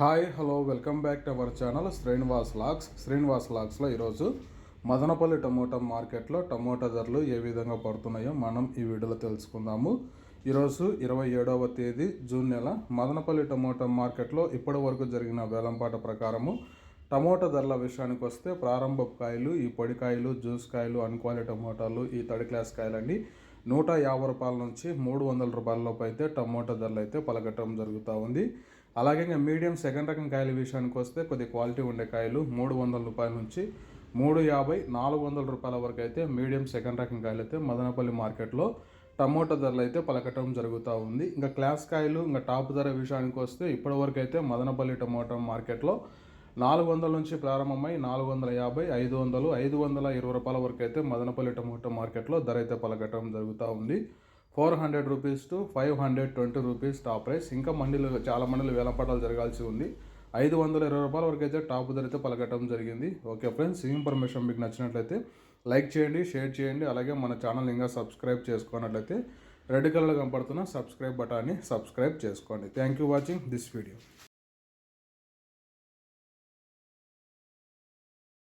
Hi hello welcome back to our channel Srinivas logs Srinivas లాక్స్లో ఈరోజు Madanapalle tomato మార్కెట్లో tomato ధరలు ఏ విధంగా పడుతున్నాయో మనం ఈ వీడియోలో తెలుసుకుందాము. ఈరోజు ఇరవై ఏడవ తేదీ జూన్ నెల. మదనపల్లి టమోటా మార్కెట్లో ఇప్పటి వరకు జరిగిన వేలంపాట ప్రకారము టమోటా ధరల విషయానికి వస్తే ప్రారంభ కాయలు ఈ పొడికాయలు జ్యూస్ కాయలు అన్క్వాలి టమోటాలు ఈ థర్డ్ క్లాస్ కాయలండి. నూట యాభై రూపాయల నుంచి మూడు వందల రూపాయల లోపు అయితే టమోటా ధరలు అయితే పలకటం జరుగుతూ ఉంది. అలాగే ఇంకా మీడియం సెకండ్ రకం కాయల విషయానికి వస్తే కొద్ది క్వాలిటీ ఉండే కాయలు మూడు వందల రూపాయల నుంచి మూడు యాభై నాలుగు వందల రూపాయల వరకు అయితే మీడియం సెకండ్ రకం కాయలు అయితే మదనపల్లి మార్కెట్లో టమోటా ధరలు అయితే పలకటం జరుగుతూ ఉంది. ఇంకా క్లాస్ కాయలు ఇంకా టాప్ ధర విషయానికి వస్తే ఇప్పటివరకు అయితే మదనపల్లి టమోటా మార్కెట్లో నాలుగు వందల నుంచి ప్రారంభమై నాలుగు వందల యాభై ఐదు వందలు ఐదు వందల ఇరవై రూపాయల వరకు అయితే మదనపల్లి టమోటా మార్కెట్లో ధర అయితే పలకటం జరుగుతూ ఉంది. Four hundred rupees to five hundred twenty rupees top price. ఇంకా మండీలు చాలా మండీలు వేలంపాటాలు జరగాల్సి ఉంది. ఐదు వందల ఇరవై రూపాయల వరకు అయితే టాప్ ధరైతే పలకటం జరిగింది. ఓకే ఫ్రెండ్స్ ఈ ఇన్ఫర్మేషన్ మీకు నచ్చినట్లయితే లైక్ చేయండి షేర్ చేయండి. అలాగే మన ఛానల్ ఇంకా సబ్స్క్రైబ్ చేసుకున్నట్లయితే రెడ్ కలర్లో కనపడుతున్న సబ్స్క్రైబ్ బటాన్ని సబ్స్క్రైబ్ చేసుకోండి. Thank you watching this video